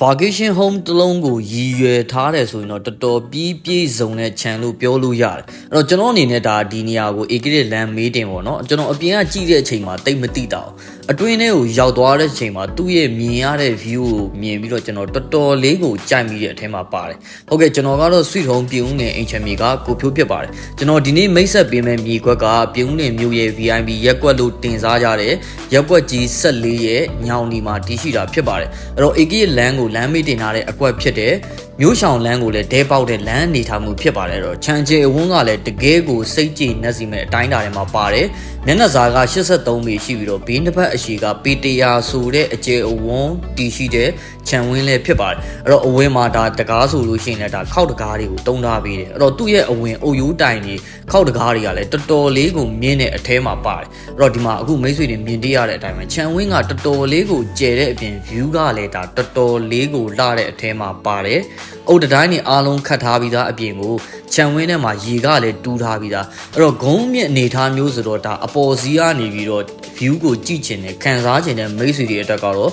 vacation home တစ်လုံးကိုရည်ရွယ်ထားတယ်ဆိုရင်တော့တော်တော်ပြီးပြည့်စုံတဲ့ channel လို့ပြောလို့ရတယ်အဲ့တော့ကျွန်တော်အနေနဲ့ဒါဒီနေရာကို AK ရဲ့ land မေးတင်ပေါ့နော်ကျွန်တော်အပြင်ကကြည့်တဲ့အချိန်မှာတိတ်မသိတာအောင်အတွင်းထဲကိုရောက်သွားတဲ့အချိန်မှာသူ့ရဲ့မြင်ရတဲ့ view ကိုမြင်ပြီးတော့ကျွန်တော်တော်တော်လေးကိုကြိုက်မိတဲ့အထဲမှာပါတယ်ဟုတ်ကဲ့ကျွန်တော်ကတော့ sweet home ပြုံးနေအင်ချင်မီကကိုဖြိုးဖြစ်ပါတယ်ကျွန်တော်ဒီနေ့မိတ်ဆက်ပေးမယ့်မြေခွက်ကပြုံးနေမြို့ရဲ့ VIP ရက်ကွက်လို့တင်စားကြတဲ့ရက်ကွက်ကြီး14ရဲ့ညောင်ဒီမှာတည်ရှိတာဖြစ်ပါတယ်အဲ့တော့ AK ရဲ့ land ကိုလမ်းမေးတင်ထားတဲ့အကွက်ဖြစ်တဲ့ မြို့ဆောင်လမ်းကိုလည်းဒဲပေါက်တဲ့လမ်းအနေထားမှုဖြစ်ပါတယ်အဲ့တော့ချန်ချေအဝန်းကလည်းတကယ်ကိုစိတ်ကြည်နှက်စီမဲ့အတိုင်းတာထဲမှာပါတယ်မျက်နှာစာက83ပေရှိပြီးတော့ဘေးနှစ်ဖက်အရှိကပေတရာဆိုတဲ့အကျယ်အဝန်းတည်ရှိတဲ့ခြံဝင်းလည်းဖြစ်ပါတယ်အဲ့တော့အဝင်းမှာဒါတကားဆိုလို့ရှိရင်လည်းဒါခောက်တကားတွေကိုတုံးထားပေးတယ်အဲ့တော့သူ့ရဲ့အဝင်းအုပ်ရိုးတိုင်တွေခောက်တကားတွေကလည်းတော်တော်လေးကိုမြင့်တဲ့အထဲမှာပါတယ်အဲ့တော့ဒီမှာအခုမိတ်ဆွေတွေမြင်တွေ့ရတဲ့အတိုင်းပဲခြံဝင်းကတော်တော်လေးကိုကျယ်တဲ့အပြင် view ကလည်းဒါတော်တော်လေးကိုလှတဲ့အထဲမှာပါတယ် အုတ်တတိုင်းတွေအားလုံးခတ်ထားပြီးသားအပြင်ကိုခြံဝင်းထဲမှာရေကလည်းတူးထားပြီးသားအဲ့တော့ဂုံးမြင့်အနေထားမျိုးဆိုတော့ဒါအပေါ်စီးကနေပြီးတော့ view ကိုကြည့်ချင်တယ်ခံစားချင်တဲ့မိတ်ဆွေတွေအတွက်ကတော့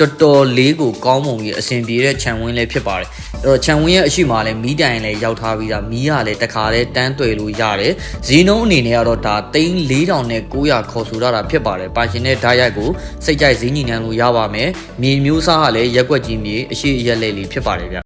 တော်တော်လေးကိုကောင်းမွန်ပြီးအဆင်ပြေတဲ့ခြံဝင်းလေးဖြစ်ပါတယ်အဲ့တော့ခြံဝင်းရဲ့အရှိမလည်းမီးတိုင်လည်းရောက်ထားပြီးသားမီးကလည်းတခါလဲတန်းတွေ့လို့ရတယ်ဈေးနှုန်းအနေနဲ့ကတော့ဒါသိန်း4000နဲ့900ခေါ်ဆိုရတာဖြစ်ပါတယ်ပါရှင်တဲ့ဓာတ်ရိုက်ကိုစိတ်ကြိုက်ဈေးညီနှံလို့ရပါမယ်မြေမျိုးစားကလည်းရက်ွက်ကြီးမြေအရှိအရက်လေးလေးဖြစ်ပါတယ်ဗျ